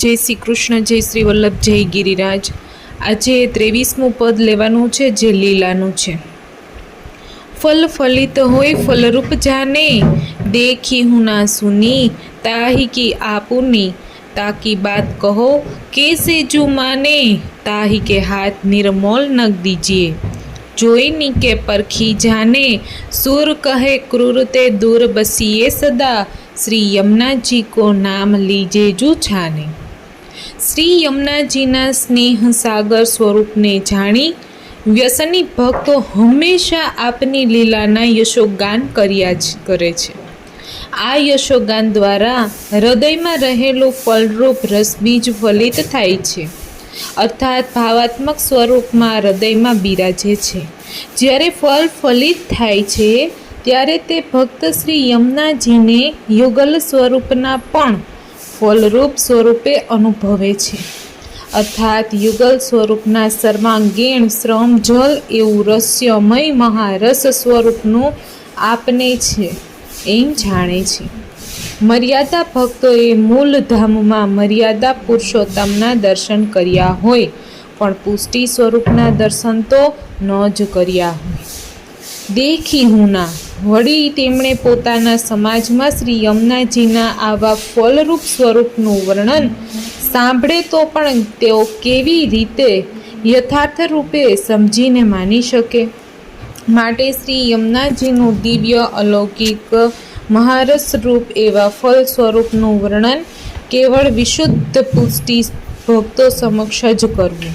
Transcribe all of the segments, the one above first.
જય શ્રી કૃષ્ણ, જય શ્રી વલ્લભ, જય ગિરિરાજ. આજે ત્રેવીસમું પદ લેવાનું છે, જે લીલાનું છે. ફલ ફલિત હોય, ફલરૂપ જાને. દેખી હું ના સુની, તાહી કી આપુની. તાકી બાત કહો, કેસે જુ માને? તાહી કે હાથ નિર્મોલ નગ દીજીએ. જોઈની કે પરખી જાને. સુર કહે, ક્રૂર તે દૂર બસીએ સદા. શ્રી યમુનાજી કો નામ લીજે જુ છાને. શ્રી યમુનાજીના સ્નેહ સાગર સ્વરૂપને જાણી વ્યસની ભક્તો હંમેશા આપની લીલાના યશોગાન કર્યા જ કરે છે. આ યશોગાન દ્વારા હૃદયમાં રહેલો ફલરૂપ રસબીજ ફલિત થાય છે. અર્થાત ભાવાત્મક સ્વરૂપમાં હૃદયમાં બિરાજે છે. જ્યારે ફલ ફલિત થાય છે, ત્યારે તે ભક્ત શ્રી યમુનાજીને યુગલ સ્વરૂપના પણ ફલરૂપ સ્વરૂપે અનુભવે છે. અર્થાત યુગલ સ્વરૂપના સર્વાંગીણ શ્રમ, જલ એવું રહસ્યમય મહારસ સ્વરૂપનું આપને છે, એમ જાણે છે. મર્યાદા ભક્તોએ મૂળ ધામમાં મર્યાદા પુરુષોત્તમના દર્શન કર્યા હોય, પણ પુષ્ટિ સ્વરૂપના દર્શન તો ન જ કર્યા હોય. દેખી હું ના વળી તેમણે પોતાના સમાજમાં શ્રી યમુનાજીના આવા ફલરૂપ સ્વરૂપનું વર્ણન સાંભળે તો પણ તેઓ કેવી રીતે યથાર્થ રૂપે સમજીને માની શકે? માટે શ્રી યમુનાજીનું દિવ્ય અલૌકિક મહારસ રૂપ એવા ફલ સ્વરૂપનું વર્ણન કેવળ વિશુદ્ધ પુષ્ટિ ભક્તો સમક્ષ જ કરવું.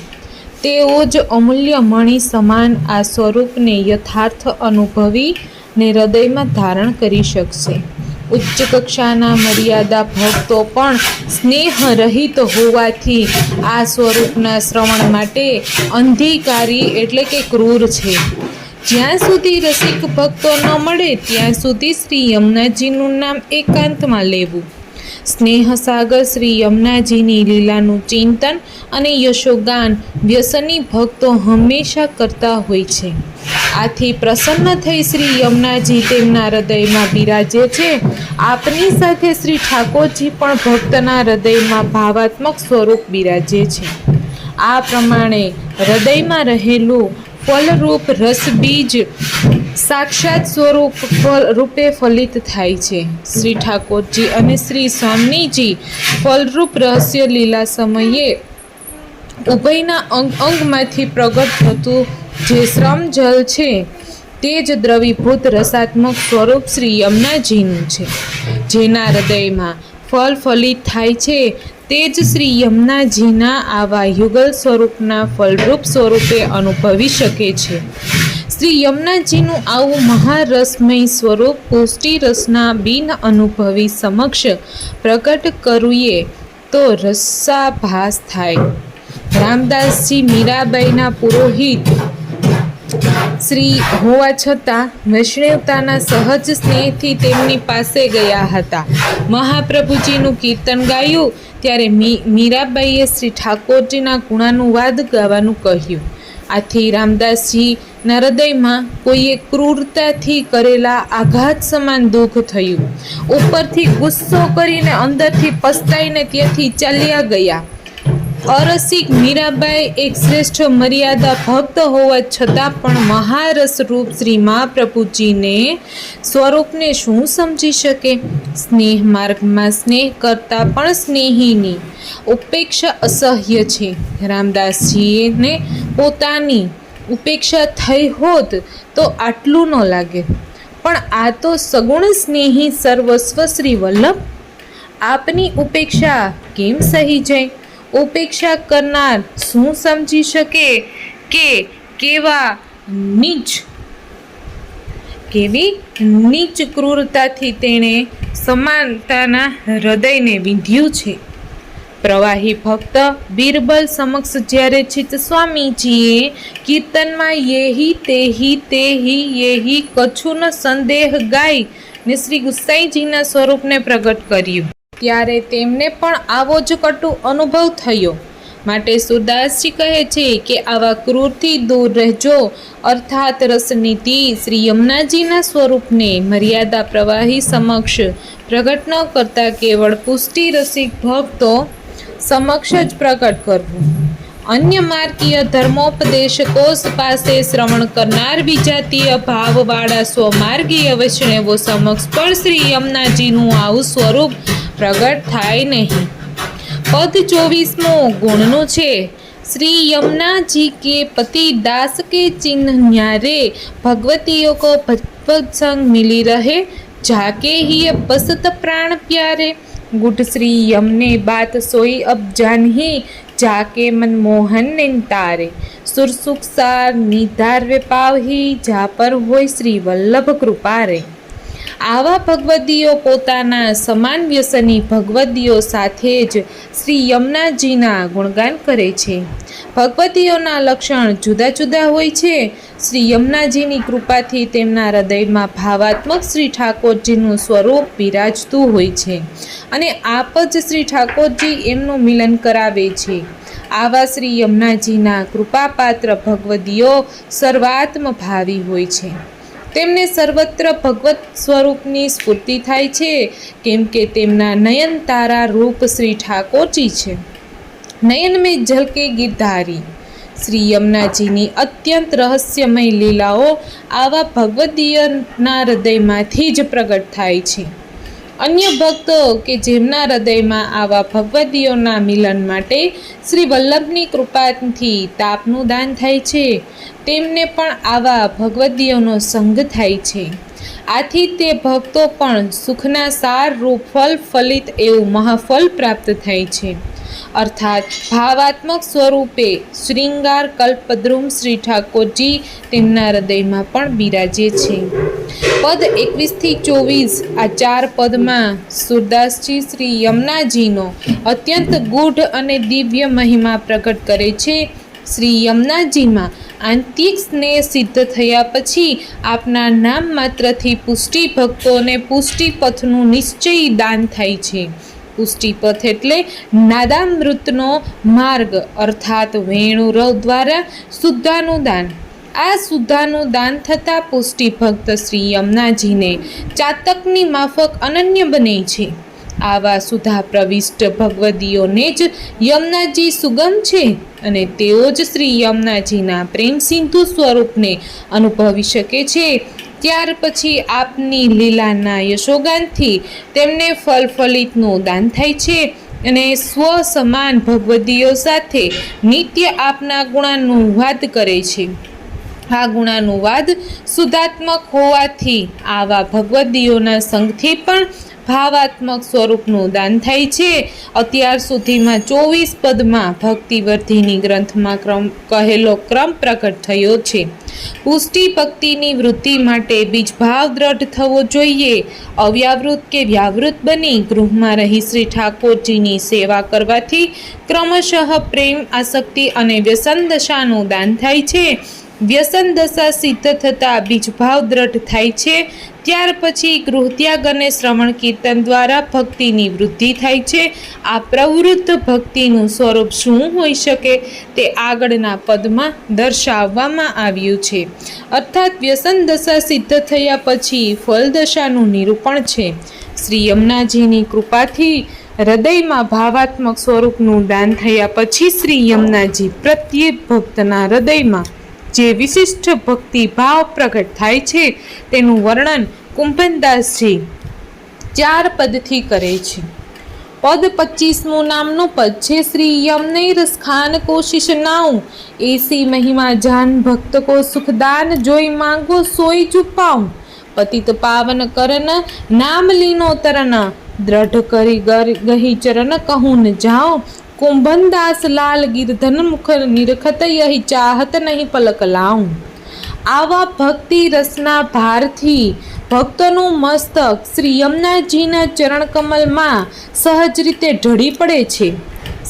તેઓ જ અમૂલ્ય મણી સમાન આ સ્વરૂપને યથાર્થ અનુભવી ને હૃદયમાં ધારણ કરી શકશે. ઉચ્ચ કક્ષાના મર્યાદા ભક્તો પણ સ્નેહ રહિત હોવાથી આ સ્વરૂપના શ્રવણ માટે અંધિકારી એટલે કે ક્રૂર છે. જ્યાં સુધી રસિક ભક્તો ન મળે, ત્યાં સુધી શ્રી યમુનાજીનું નામ એકાંતમાં લેવું. સ્નેહ સાગર શ્રી યમુનાજીની લીલાનું ચિંતન અને યશોગાન વ્યસની ભક્તો હંમેશા કરતા હોય છે. આથી પ્રસન્ન થઈ શ્રી યમુનાજી તેમના હૃદયમાં બિરાજે છે. આપની સાથે શ્રી ઠાકોરજી પણ ભક્તના હૃદયમાં ભાવાત્મક સ્વરૂપ બિરાજે છે. આ પ્રમાણે હૃદયમાં રહેલું ફલરૂપ રસબીજ સાક્ષાત સ્વરૂપ રૂપે ફલિત થાય છે. શ્રી ઠાકોરજી અને શ્રી સ્વામીજી ફલરૂપ રહસ્ય લીલા સમયે ઉભયના અંગ અંગમાંથી પ્રગટ થતું જે શ્રમ જલ છે, તે જ દ્રવીભૂત રસાત્મક સ્વરૂપ શ્રી યમુનાજીનું છે. જેના હૃદયમાં ફલ ફલિત થાય છે. તે જ શ્રી યમુનાજીના આવા યુગલ સ્વરૂપના ફલરૂપ સ્વરૂપે અનુભવી શકે છે. શ્રી યમુનાજીનું આવું મહારસમય સ્વરૂપ પુષ્ટિ રસના બિન અનુભવી સમક્ષ પ્રગટ કરીએ તો રસાભાસ થાય. રામદાસજી મીરાબાઈના પુરોહિત શ્રી હોવા છતાં વૈષ્ણવતાના સહજ સ્નેહથી તેમની પાસે ગયા હતા. મહાપ્રભુજીનું કીર્તન ગાયું, ત્યારે મીરાબાઈએ શ્રી ઠાકોરજીના ગુણાનુવાદ ગાવાનું કહ્યું. આથી રામદાસજીના હૃદયમાં કોઈએ ક્રૂરતાથી કરેલા આઘાત સમાન દુઃખ થયું. ઉપરથી ગુસ્સો કરીને અંદરથી પસ્તાઈને ત્યાંથી ચાલ્યા ગયા. અરસિક મીરાબાઈ એક શ્રેષ્ઠ મર્યાદા ભક્ત હોવા છતાં પણ મહારસ રૂપ શ્રી મહાપ્રભુજીને સ્વરૂપને શું સમજી શકે? સ્નેહ માર્ગમાં સ્નેહ કરતાં પણ સ્નેહીની ઉપેક્ષા અસહ્ય છે. રામદાસજીને પોતાની ઉપેક્ષા થઈ હોત તો આટલું ન લાગે. પણ આ તો સગુણ સ્નેહી સર્વસ્વ શ્રી વલ્લભ. આપની ઉપેક્ષા કેમ સહી જાય? ઉપેક્ષા કરનાર શું સમજી શકે કે કેવા નીચ કેવી નીચ ક્રૂરતાથી તેણે સમાનતાના હૃદયને વિંધ્યું છે? પ્રવાહી ભક્ત બિરબલ સમક્ષ જ્યારે ચિત્ત સ્વામીજીએ કીર્તનમાં યેહી તેહી તેહી યેહી કછુનો સંદેહ ગાય ને શ્રી ગુસાઈજીના સ્વરૂપને પ્રગટ કર્યું. ત્યારે તેમને પણ આવો જ કટુ અનુભવ થયો. માટે સુરદાસજી કહે છે કે આવા ક્રૂરથી દૂર રહેજો. અર્થાત રસનીતિ શ્રી યમુનાજીના સ્વરૂપને મર્યાદા પ્રવાહી સમક્ષ પ્રગટ ન કરતા કેવળ પુષ્ટિ રસિક ભક્તો સમક્ષ જ પ્રગટ કરવું. અન્ય માર્ગીય ધર્મોપદેશકો પાસે શ્રવણ કરનાર વિજાતીય ભાવવાળા સ્વમાર્ગીય વૈષ્ણવો સમક્ષ પણ શ્રી યમુનાજીનું આવું સ્વરૂપ પ્રગટ થાય નહીં. પદ ચોવીસમો ગુણનો છે. શ્રી યમુનાજી કે પતિ દાસ કે ચિહ્ન ન્યારે ભગવતીઓ કો ભગવત સંગ મિલી રહે. જાકે હિય બસત પ્રાણ પ્યારે. ગુડ શ્રી યમને બાત સોઈ અબ જાનહી. જાકે મનમોહન ને તારે. સુરસુખ સાર નિધાર વે પાવહી જા પર હોય શ્રી વલ્લભ કૃપા રે આવા ભગવદીઓ પોતાના સમાન વ્યસની ભગવદીઓ સાથે જ શ્રી યમુનાજીના ગુણગાન કરે છે. ભગવતીઓના લક્ષણ જુદા જુદા હોય છે. શ્રી યમુનાજીની કૃપાથી તેમના હૃદયમાં ભાવાત્મક શ્રી ઠાકોરજીનું સ્વરૂપ બિરાજતું હોય છે અને આપ જ શ્રી ઠાકોરજી એમનું મિલન કરાવે છે. આવા શ્રી યમુનાજીના કૃપાપાત્ર ભગવદીઓ સર્વાત્મ ભાવી હોય છે. તેમને સર્વત્ર ભગવત સ્વરૂપની સ્ફૂર્તિ થાય છે, કેમ કે તેમના નયન તારા રૂપ શ્રી ઠાકોરજી છે. નયન મેં ઝલકે ગીરધારી. શ્રી યમુનાજીની અત્યંત રહસ્યમય લીલાઓ આવા ભગવદીયના હૃદયમાંથી જ પ્રગટ થાય છે. અન્ય ભક્તો કે જેમના હૃદયમાં આવા ભગવદીઓના મિલન માટે શ્રી વલ્લભની કૃપાથી તાપનું દાન થાય છે, તેમને પણ આવા ભગવદીઓનો સંગ થાય છે. આથી તે ભક્તો પણ સુખના સાર રૂપ ફલ ફલિત એવું મહાફલ પ્રાપ્ત થાય છે. અર્થાત ભાવાત્મક સ્વરૂપે શ્રૃંગાર કલ્પદ્રુમ શ્રી ઠાકોરજી તેમના હૃદયમાં પણ બિરાજે છે. પદ એકવીસથી ચોવીસ આ ચાર પદમાં સુરદાસજી શ્રી યમુનાજીનો અત્યંત ગૂઢ અને દિવ્ય મહિમા પ્રગટ કરે છે. શ્રી યમુનાજીમાં આંતિક સ્નેહ સિદ્ધ થયા પછી આપના નામ માત્રથી પુષ્ટિ ભક્તોને પુષ્ટિ પથનું નિશ્ચય દાન થાય છે. પુષ્ટિપથ એટલે નાદામૃતનો માર્ગ, અર્થાત વેણુરવ દ્વારા શુદ્ધાનું દાન. આ શુદ્ધાનું દાન થતાં પુષ્ટિ ભક્ત શ્રી યમુનાજીને ચાતકની માફક અનન્ય બને છે. આવા સુધા પ્રવિષ્ટ ભગવદીઓને જ યમુનાજી સુગમ છે અને તેઓ જ શ્રી યમુનાજીના પ્રેમ સિંધુ સ્વરૂપને અનુભવી શકે છે. ત્યાર પછી આપની લીલાના યશોગાનથી તેમને ફલફલિતનું દાન થાય છે અને સ્વ સમાન ભગવદીઓ સાથે નિત્ય આપના ગુણાનુવાદ કરે છે. આ ગુણાનુવાદ સુધાત્મક હોવાથી આવા ભગવદીઓના સંગથી પણ ભાવાત્મક સ્વરૂપનું દાન થાય છે. અત્યાર સુધીમાં ચોવીસ પદમાં ભક્તિવર્ધિની ગ્રંથમાં ક્રમ કહેલો ક્રમ પ્રગટ થયો છે. પુષ્ટિ ભક્તિની વૃદ્ધિ માટે બીજભાવ દ્રઢ થવો જોઈએ. અવ્યાવૃત કે વ્યાવૃત બની ગૃહમાં રહી શ્રી ઠાકોરજીની સેવા કરવાથી ક્રમશઃ પ્રેમ, આસક્તિ અને વ્યસન દશાનું દાન થાય છે. વ્યસન દશા સિદ્ધ થતાં બીજભાવ દ્રઢ થાય છે. ત્યાર પછી ગૃહત્યાગ અને શ્રવણ કીર્તન દ્વારા ભક્તિની વૃદ્ધિ થાય છે. આ પ્રવૃત્ત ભક્તિનું સ્વરૂપ શું હોઈ શકે તે આગળના પદમાં દર્શાવવામાં આવ્યું છે. અર્થાત વ્યસન દશા સિદ્ધ થયા પછી ફલદશાનું નિરૂપણ છે. શ્રી યમુનાજીની કૃપાથી હૃદયમાં ભાવાત્મક સ્વરૂપનું દાન થયા પછી શ્રી યમુનાજી પ્રત્યેક ભક્તના હૃદયમાં જે વિશિષ્ટ ભક્તિ ભાવ પ્રગટ થાય છે, તેનું વર્ણન કુંભનદાસજી ચાર પદથી કરે છે. પદ પચીસમું નામનું પદ છે, શ્રી યમનૈર ખાન કોશિશ નાઉ. એસી મહિમા જાન ભક્ત કો સુખદાન જોઈ માંગો સોઈ ચુપાઉ પતિત પાવન કરન નામ લીનો તરન દ્રઢ કરી ગહી ચરણ કહું ન જાઓ કુંભનદાસ લાલ ગિરધન મુખ નિરખત યહી ચાહત નહીં પલક લાઉં આવા ભક્તિ રસના ભારથી ભક્તનું મસ્તક શ્રી યમુનાજીના ચરણકમલમાં સહજ રીતે ઢળી પડે છે.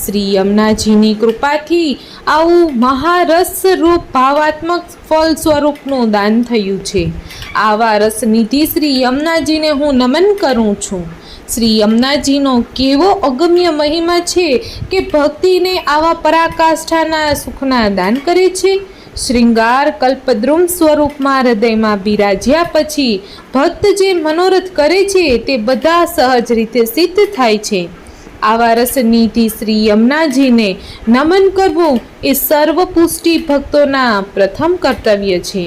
શ્રી યમુનાજીની કૃપાથી આવું મહારસરૂપ ભાવાત્મક ફળ સ્વરૂપનું દાન થયું છે. આવા રસનિધિ શ્રી યમુનાજીને હું નમન કરું છું. શ્રી યમુનાજીનો કેવો અગમ્ય મહિમા છે કે ભક્તિને આવા પરાકાષ્ઠાના સુખના દાન કરે છે? શ્રૃંગાર કલ્પદ્રુમ સ્વરૂપમાં હૃદયમાં બિરાજ્યા પછી ભક્ત જે મનોરથ કરે છે તે બધા સહજ રીતે સિદ્ધ થાય છે. આવા રસનિધિ શ્રી યમુનાજીને નમન કરવું એ સર્વપુષ્ટિ ભક્તોના પ્રથમ કર્તવ્ય છે.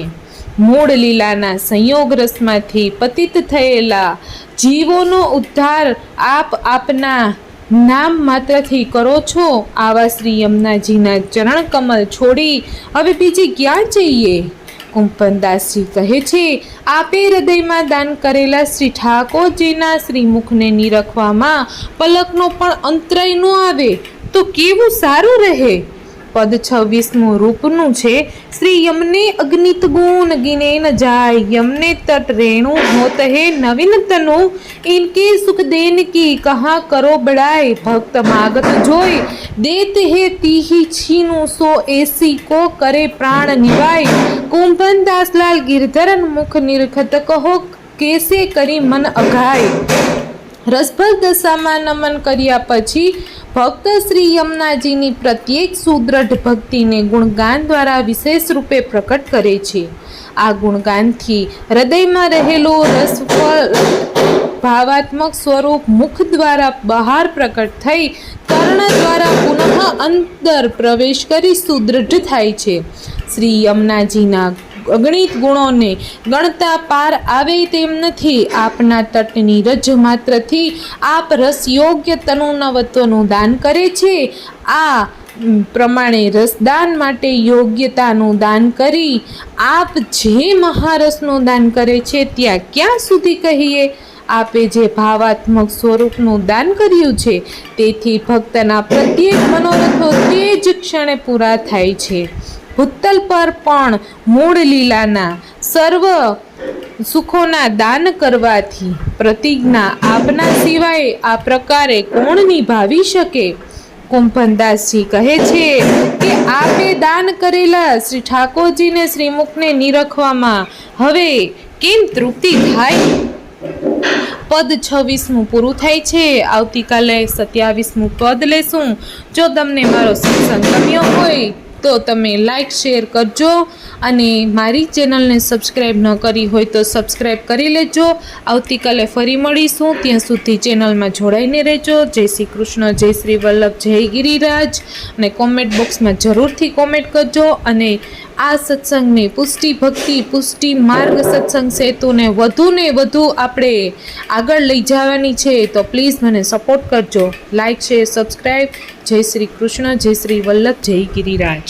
મૂળ લીલાના સંયોગ રસમાંથી પતિત થયેલા જીવોનો ઉદ્ધાર આપ આપના નામ માત્રથી કરો છો. આવા શ્રી યમુનાજીના ચરણ કમલ છોડી હવે બીજી ક્યાં જઈએ? કુંપનદાસજી કહે છે, આપે હૃદયમાં દાન કરેલા શ્રી ઠાકોરજીના શ્રી મુખને નિરખવામાં પલકનો પણ અંતરાય ન આવે. તો કેવું સારું રહે? પદ છવ્વીસમું રૂપનું છે. શ્રી યમને અગ્નિત ગુણ ગિને ન જાય. યમને તટ રેણુ હોત હે નવીન તનુ. ઇનકે સુખ દેન કી કહા કરો બડાય ભક્ત માગત જોઈ દેત હે તીહી છીનું સો એસી કો કરે પ્રાણ નિવાય. કુંભન દાસલાલ ગિરધરન મુખ નિરખત કહો. કેસે કરી મન અઘાય. રસભર દશામાં નમન કર્યા પછી ભક્ત શ્રી યમુનાજીની પ્રત્યેક સુદૃઢ ભક્તિને ગુણગાન દ્વારા વિશેષ રૂપે પ્રકટ કરે છે. આ ગુણગાનથી હૃદયમાં રહેલો રસફળ ભાવાત્મક સ્વરૂપ મુખ દ્વારા બહાર પ્રકટ થઈ કર્ણ દ્વારા પુનઃ અંદર પ્રવેશ કરી સુદૃઢ થાય છે. શ્રી યમુનાજીના અગણિત ગુણોને ગણતા પાર આવે તેમ નથી. આપના તટની રજ માત્રથી આપ રસ યોગ્ય તનુનવત્વનું દાન કરે છે. આ પ્રમાણે રસદાન માટે યોગ્યતાનું દાન કરી આપ જે મહારસનું દાન કરે છે ત્યાં ક્યાં સુધી કહીએ? આપે જે ભાવાત્મક સ્વરૂપનું દાન કર્યું છે, તેથી ભક્તના પ્રત્યેક મનોરથો તે જ ક્ષણે પૂરા થાય છે. ભૂતલ પર પણ મૂળ લીલાના સર્વ સુખોના દાન કરવાથી પ્રતિજ્ઞા આપના સિવાય આ પ્રકારે કોણ નિભાવી શકે? કુંભનદાસજી કહે છે કે આપે દાન કરેલા શ્રી ઠાકોરજીને શ્રીમુખને નિરખવામાં હવે કેમ તૃપ્તિ થાય? પદ છવ્વીસમું પૂરું થાય છે. આવતીકાલે સત્યાવીસમું પદ લેશું. જો તમને મારો સત્સંગ ગમ્યો હોય તો તમે લાઇક શેર કરજો અને મારી ચેનલને સબસ્ક્રાઈબ ન કરી હોય તો સબસ્ક્રાઈબ કરી લેજો. આવતીકાલે ફરી મળીશું. ત્યાં સુધી ચેનલમાં જોડાઈને રહેજો. જય શ્રી કૃષ્ણ, જય શ્રી વલ્લભ, જય ગિરિરાજ. અને કોમેન્ટ બોક્સમાં જરૂરથી કોમેન્ટ કરજો. અને આ સત્સંગને પુષ્ટિ ભક્તિ, પુષ્ટિ માર્ગ સત્સંગ સેતુને વધુને વધુ આપણે આગળ લઈ જવાની છે. તો પ્લીઝ મને સપોર્ટ કરજો. લાઇક શેર સબસ્ક્રાઈબ જય શ્રી કૃષ્ણ, જય શ્રી વલ્લભ, જય ગિરિરાજ.